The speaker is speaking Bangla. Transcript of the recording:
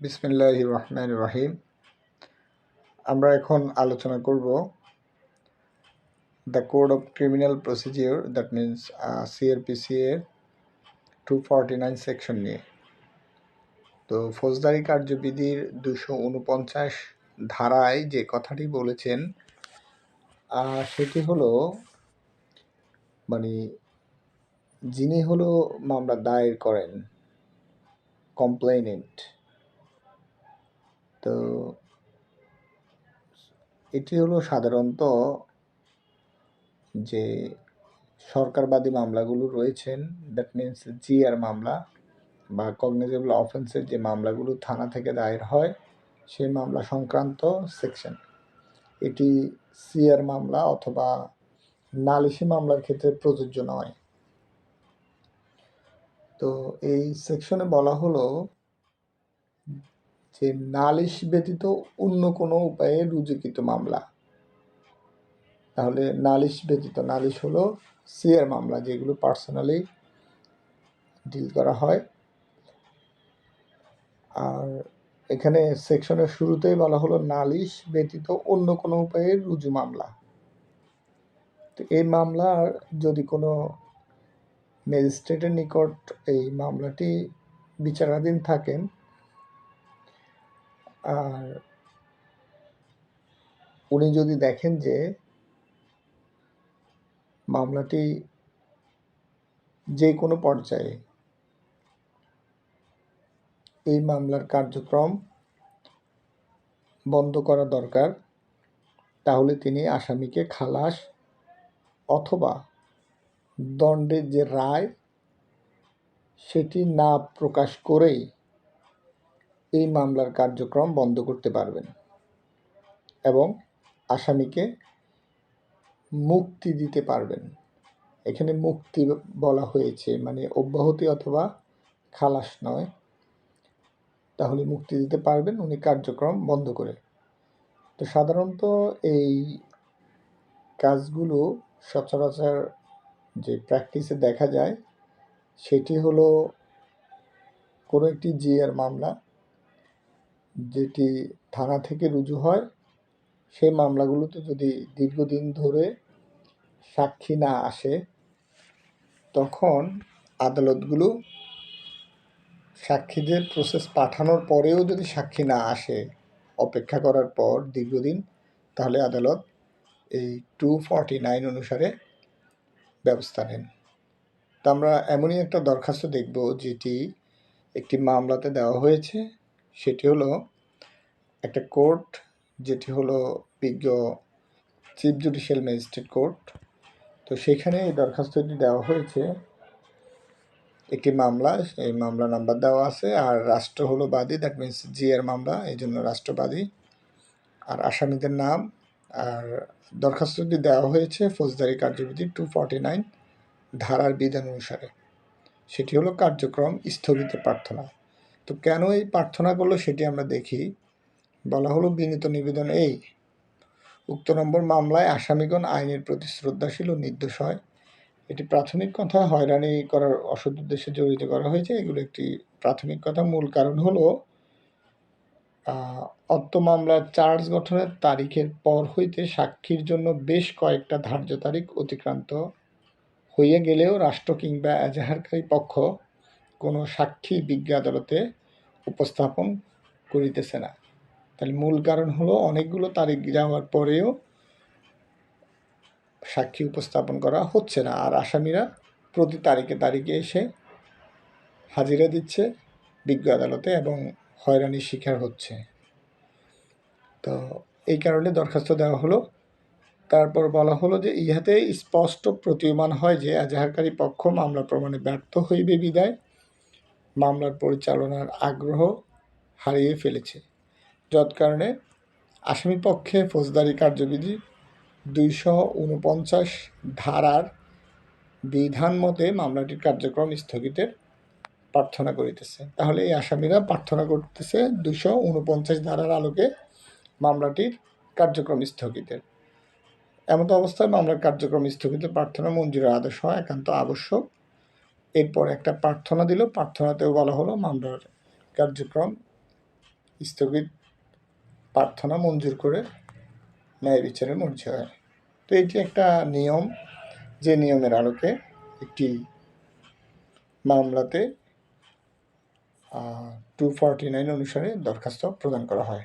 বিসমিল্লাহ রহমান রহিম আমরা এখন আলোচনা করব the code of criminal procedure that means CrPC এর টু ফর্টি নাইন সেকশন নিয়ে। তো ফৌজদারি কার্যবিধির দুশো উনপঞ্চাশ ধারায় যে কথাটি বলেছেন সেটি হলো মানে যিনি হলো মামলা দায়ের করেন কমপ্লেনেন্ট তো এটি হলো সাধারণত যে সরকারবাদী মামলাগুলো রয়েছেন দ্যাট মিন্স জিআর মামলা বা কগনিজেবল অফেন্সের যে মামলাগুলো থানা থেকে দায়ের হয়, সেই মামলা সংক্রান্ত সেকশন এটি সিআর মামলা অথবা নালিশি মামলার ক্ষেত্রে প্রযোজ্য নয়। তো এই সেকশনে বলা হলো যে নালিশ ব্যতীত অন্য কোনো উপায়ে রুজুকৃত মামলা। তাহলে নালিশ ব্যতীত, নালিশ হলো সিআর মামলা যেগুলো পার্সোনালি ডিল করা হয়। আর এখানে সেকশনের শুরুতেই বলা হলো নালিশ ব্যতীত অন্য কোনো উপায়ে রুজু মামলা। তো এই মামলার যদি কোনো ম্যাজিস্ট্রেটের নিকট এই মামলাটি বিচারাধীন থাকেন আর উনি যদি দেখেন যে মামলাটি যে কোনো পর্যায়ে এই মামলার কার্যক্রম বন্ধ করা দরকার, তাহলে তিনি আসামিকে খালাস অথবা দণ্ডের যে রায়, সেটি না প্রকাশ করেই এই মামলার কার্যক্রম বন্ধ করতে পারবেন এবং আসামিকে মুক্তি দিতে পারবেন। এখানে মুক্তি বলা হয়েছে মানে অব্যাহতি অথবা খালাস নয়। তাহলে মুক্তি দিতে পারবেন, উনি কার্যক্রম বন্ধ করে। তো সাধারণত এই কাজগুলো সচরাচর যে প্র্যাকটিসে দেখা যায়, সেটি হলো কোনো একটি জিআর মামলা যেটি থানা থেকে রুজু হয় সেই মামলাগুলোতে যদি দীর্ঘদিন ধরে সাক্ষী না আসে, তখন আদালতগুলো সাক্ষীদের প্রসেস পাঠানোর পরেও যদি সাক্ষী না আসে, অপেক্ষা করার পর দীর্ঘদিন, তাহলে আদালত এই টু ফর্টি নাইন অনুসারে ব্যবস্থা নেন। তা আমরা এমনই একটা দরখাস্ত দেখব যেটি একটি মামলাতে দেওয়া হয়েছে। সেটি হলো একটা কোর্ট, যেটি হলো বিজ্ঞ চিফ জুডিশিয়াল ম্যাজিস্ট্রেট কোর্ট। তো সেখানে এই দরখাস্তটি দেওয়া হয়েছে। একটি মামলা, এই মামলা নাম্বার দেওয়া আছে। আর রাষ্ট্র হলো বাদী দ্যাট মিন্স জিআর মামলা, এই জন্য রাষ্ট্রবাদী। আর আসামিদের নাম, আর দরখাস্তটি দেওয়া হয়েছে ফৌজদারি কার্যবিধি টু ফর্টি নাইন ধারার বিধান অনুসারে। সেটি হলো কার্যক্রম স্থগিত প্রার্থনা। তো কেন এই প্রার্থনা করল সেটি আমরা দেখি। বলা হলো, বিনীত নিবেদন এই, উক্ত নম্বর মামলায় আসামিগণ আইনের প্রতি শ্রদ্ধাশীল ও নির্দোষ হয়। এটি প্রাথমিক কথা, হয়রানি করার অসৎ উদ্দেশ্যে জড়িত করা হয়েছে। এগুলো একটি প্রাথমিক কথা। মূল কারণ হলো অত্ত মামলার চার্জ গঠনের তারিখের পর হইতে সাক্ষীর জন্য বেশ কয়েকটা ধার্য তারিখ অতিক্রান্ত হইয়া গেলেও রাষ্ট্র কিংবা এজাহারকারী পক্ষ কোনো সাক্ষী বিজ্ঞ আদালতে উপস্থাপন করিতেছে না। তাহলে মূল কারণ হলো অনেকগুলো তারিখ যাওয়ার পরেও সাক্ষী উপস্থাপন করা হচ্ছে না। আর আসামিরা প্রতি তারিখে তারিখে এসে হাজিরা দিচ্ছে বিজ্ঞ আদালতে এবং হয়রানির শিকার হচ্ছে। তো এই কারণে দরখাস্ত দেওয়া হলো। তারপর বলা হলো যে ইহাতে স্পষ্ট প্রতীয়মান হয় যে এজাহারকারী পক্ষ মামলা প্রমাণে ব্যর্থ হইবে বিদায়। মামলার পরিচালনার আগ্রহ হারিয়ে ফেলেছে। যৎ কারণে আসামি পক্ষে ফৌজদারি কার্যবিধি দুইশো উনপঞ্চাশ ধারার বিধান মতে মামলাটির কার্যক্রম স্থগিতের প্রার্থনা করিতেছে। তাহলে এই আসামিরা প্রার্থনা করতেছে দুশো উনপঞ্চাশ ধারার আলোকে মামলাটির কার্যক্রম স্থগিতের। এমত অবস্থায় মামলার কার্যক্রম স্থগিত প্রার্থনা মঞ্জুরের আদেশ হওয়া একান্ত আবশ্যক। এরপর একটা প্রার্থনা দিল। প্রার্থনাতেও বলা হলো, মামলার কার্যক্রম স্থগিত, প্রার্থনা মঞ্জুর করে ন্যায় বিচারে মর্জি হয়। তো এটি একটা নিয়ম, যে নিয়মের আলোকে একটি মামলাতে টু ফর্টি নাইন অনুসারে দরখাস্ত প্রদান করা হয়।